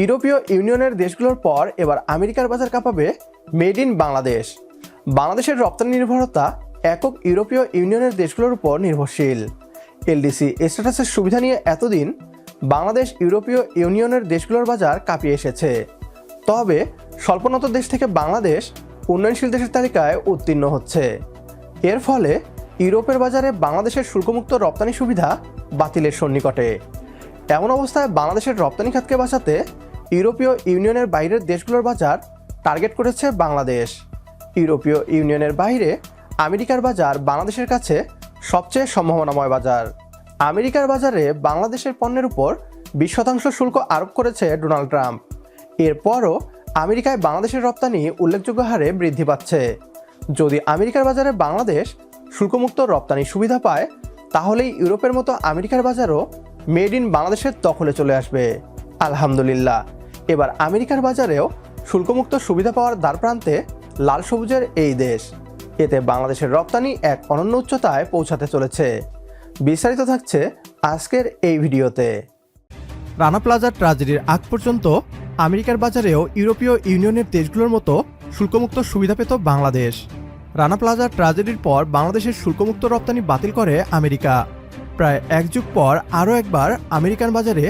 ইউরোপীয় ইউনিয়নের দেশগুলোর পর এবার আমেরিকার বাজার কাঁপাবে মেড ইন বাংলাদেশ। বাংলাদেশের রপ্তানি নির্ভরতা একক ইউরোপীয় ইউনিয়নের দেশগুলোর উপর নির্ভরশীল। এলডিসি স্ট্যাটাসের সুবিধা নিয়ে এতদিন বাংলাদেশ ইউরোপীয় ইউনিয়নের দেশগুলোর বাজার কাঁপিয়ে এসেছে। তবে স্বল্পোন্নত দেশ থেকে বাংলাদেশ উন্নয়নশীল দেশের তালিকায় উত্তীর্ণ হচ্ছে। এর ফলে ইউরোপের বাজারে বাংলাদেশের শুল্কমুক্ত রপ্তানি সুবিধা বাতিলের সন্নিকটে। এমন অবস্থায় বাংলাদেশের রপ্তানি খাতকে বাঁচাতে ইউরোপীয় ইউনিয়নের বাইরের দেশগুলোর বাজার টার্গেট করেছে বাংলাদেশ। ইউরোপীয় ইউনিয়নের বাইরে আমেরিকার বাজার বাংলাদেশের কাছে সবচেয়ে সম্ভাবনাময় বাজার। আমেরিকার বাজারে বাংলাদেশের পণ্যের উপর বিশ শতাংশ শুল্ক আরোপ করেছে ডোনাল্ড ট্রাম্প। এরপরও আমেরিকায় বাংলাদেশের রপ্তানি উল্লেখযোগ্য হারে বৃদ্ধি পাচ্ছে। যদি আমেরিকার বাজারে বাংলাদেশ শুল্কমুক্ত রপ্তানি সুবিধা পায়, তাহলেই ইউরোপের মতো আমেরিকার বাজারও মেড ইন বাংলাদেশের দখলে চলে আসবে। আলহামদুলিল্লাহ। এবার আমেরিকার বাজারেও শুল্কমুক্ত সুবিধা পাওয়ার দ্বারপ্রান্তে লাল সবুজের এই দেশ। এতে বাংলাদেশের রপ্তানি এক অনন্য উচ্চতায় পৌঁছাতে চলেছে। বিস্তারিত থাকছে আজকের এই ভিডিওতে। রানা প্লাজা ট্রাজেডির আগ পর্যন্ত আমেরিকার বাজারেও ইউরোপীয় ইউনিয়নের দেশগুলোর মতো শুল্কমুক্ত সুবিধা পেত বাংলাদেশ। রানা প্লাজা ট্রাজেডির পর বাংলাদেশের শুল্কমুক্ত রপ্তানি বাতিল করে আমেরিকা। প্রায় এক যুগ পর আরও একবার আমেরিকান বাজারে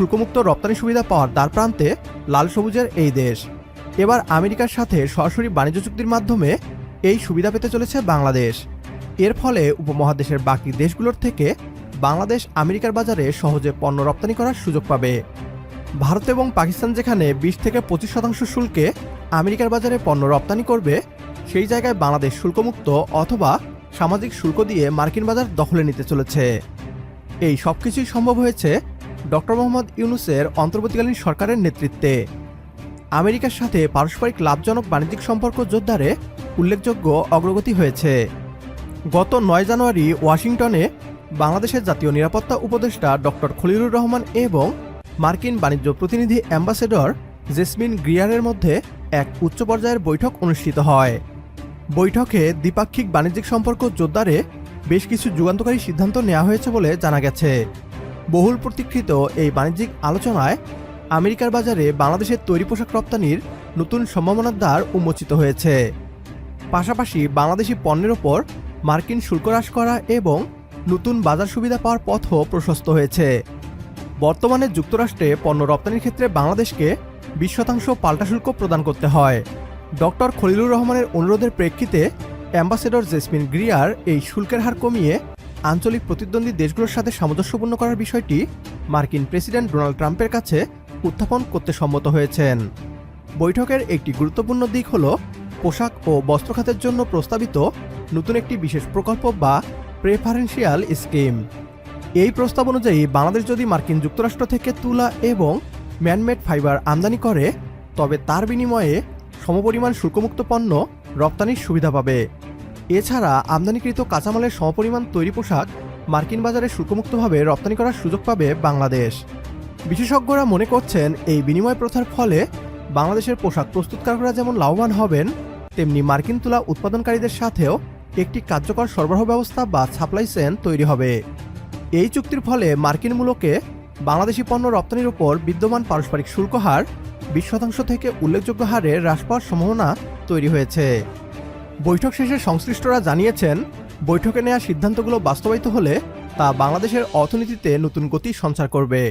শুল্কমুক্ত রপ্তানি সুবিধা পাওয়ার দ্বার প্রান্তে লাল সবুজের এই দেশ। এবার আমেরিকার সাথে সরাসরি বাণিজ্য চুক্তির মাধ্যমে এই সুবিধা পেতে চলেছে বাংলাদেশ। এর ফলে উপমহাদেশের বাকি দেশগুলোর থেকে বাংলাদেশ আমেরিকার বাজারে সহজে পণ্য রপ্তানি করার সুযোগ পাবে। ভারত এবং পাকিস্তান যেখানে বিশ থেকে পঁচিশ শতাংশ শুল্কে আমেরিকার বাজারে পণ্য রপ্তানি করবে, সেই জায়গায় বাংলাদেশ শুল্কমুক্ত অথবা সামাজিক শুল্ক দিয়ে মার্কিন বাজার দখলে নিতে চলেছে। এই সব কিছুই সম্ভব হয়েছে ডক্টর মোহাম্মদ ইউনুসের অন্তর্বর্তীকালীন সরকারের নেতৃত্বে। আমেরিকার সাথে পারস্পরিক লাভজনক বাণিজ্যিক সম্পর্ক জোরদারে উল্লেখযোগ্য অগ্রগতি হয়েছে। গত নয় জানুয়ারি ওয়াশিংটনে বাংলাদেশের জাতীয় নিরাপত্তা উপদেষ্টা ডক্টর খলিলুর রহমান এবং মার্কিন বাণিজ্য প্রতিনিধি অ্যাম্বাসেডর জেসমিন গ্রিয়ারের মধ্যে এক উচ্চ পর্যায়ের বৈঠক অনুষ্ঠিত হয়। বৈঠকে দ্বিপাক্ষিক বাণিজ্যিক সম্পর্ক জোরদারে বেশ কিছু যুগান্তকারী সিদ্ধান্ত নেওয়া হয়েছে বলে জানা গেছে। বহুল প্রতীক্ষিত এই বাণিজ্যিক আলোচনায় আমেরিকার বাজারে বাংলাদেশের তৈরি পোশাক রপ্তানির নতুন সম্ভাবনার দ্বার উন্মোচিত হয়েছে। পাশাপাশি বাংলাদেশি পণ্যের ওপর মার্কিন শুল্ক হ্রাস করা এবং নতুন বাজার সুবিধা পাওয়ার পথও প্রশস্ত হয়েছে। বর্তমানে যুক্তরাষ্ট্রে পণ্য রপ্তানির ক্ষেত্রে বাংলাদেশকে বিশ শতাংশ পাল্টা শুল্ক প্রদান করতে হয়। ডক্টর খলিলুর রহমানের অনুরোধের প্রেক্ষিতে অ্যাম্বাসেডর জেসমিন গ্রিয়ার এই শুল্কের হার কমিয়ে আঞ্চলিক প্রতিদ্বন্দ্বী দেশগুলোর সাথে সামঞ্জস্যপূর্ণ করার বিষয়টি মার্কিন প্রেসিডেন্ট ডোনাল্ড ট্রাম্পের কাছে উত্থাপন করতে সম্মত হয়েছেন। বৈঠকের একটি গুরুত্বপূর্ণ দিক হল পোশাক ও বস্ত্র খাতের জন্য প্রস্তাবিত নতুন একটি বিশেষ প্রকল্প বা প্রেফারেন্সিয়াল স্কিম। এই প্রস্তাব অনুযায়ী বাংলাদেশ যদি মার্কিন যুক্তরাষ্ট্র থেকে তুলা এবং ম্যানমেড ফাইবার আমদানি করে, তবে তার বিনিময়ে সমপরিমাণ শুল্কমুক্ত পণ্য রপ্তানির সুবিধা পাবে। এছাড়া আমদানিকৃত কাঁচামালের সমপরিমাণ তৈরি পোশাক মার্কিন বাজারে শুল্কমুক্তভাবে রপ্তানি করার সুযোগ পাবে বাংলাদেশ। বিশেষজ্ঞরা মনে করছেন, এই বিনিময় প্রথার ফলে বাংলাদেশের পোশাক প্রস্তুতকারকরা যেমন লাভবান হবেন, তেমনি মার্কিন তুলা উৎপাদনকারীদের সাথেও একটি কার্যকর সরবরাহ ব্যবস্থা বা সাপ্লাই চেন তৈরি হবে। এই চুক্তির ফলে মার্কিন মূলকে বাংলাদেশি পণ্য রপ্তানির উপর বিদ্যমান পারস্পরিক শুল্ক হার বিশ শতাংশ থেকে উল্লেখযোগ্য হারে হ্রাস পাওয়ার সম্ভাবনা তৈরি হয়েছে। বৈঠক শেষে সংশ্লিষ্টরা জানিয়েছেন, বৈঠকে নেওয়া সিদ্ধান্তগুলো বাস্তবায়িত হলে তা বাংলাদেশের অর্থনীতিতে নতুন গতি সঞ্চার করবে।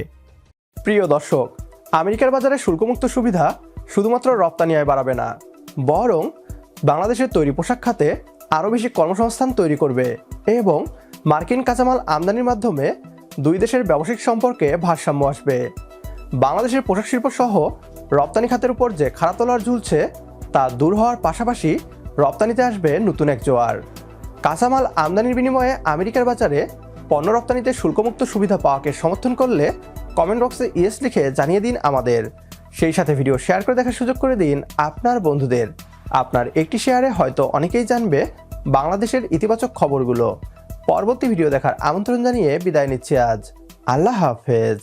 প্রিয় দর্শক, আমেরিকার বাজারে শুল্কমুক্ত সুবিধা শুধুমাত্র রপ্তানি আয় বাড়াবে না, বরং বাংলাদেশের তৈরি পোশাক খাতে আরও বেশি কর্মসংস্থান তৈরি করবে এবং মার্কিন কাঁচামাল আমদানির মাধ্যমে দুই দেশের ব্যবসায়িক সম্পর্কে ভারসাম্য আসবে। বাংলাদেশের পোশাক শিল্প সহ রপ্তানি খাতের উপর যে খারাপ তলার ঝুলছে, তা দূর হওয়ার পাশাপাশি রপ্তানিতে আসবে নতুন এক জোয়ার। কাঁচামাল আমদানির বিনিময়ে আমেরিকার বাজারে পণ্য রপ্তানিতে শুল্কমুক্ত সুবিধা পাওয়াকে সমর্থন করলে কমেন্ট বক্সে ইয়েস লিখে জানিয়ে দিন আমাদের। সেই সাথে ভিডিও শেয়ার করে দেখার সুযোগ করে দিন আপনার বন্ধুদের। আপনার একটি শেয়ারে হয়তো অনেকেই জানবে বাংলাদেশের ইতিবাচক খবরগুলো। পরবর্তী ভিডিও দেখার আমন্ত্রণ জানিয়ে বিদায় নিচ্ছি আজ। আল্লাহ হাফেজ।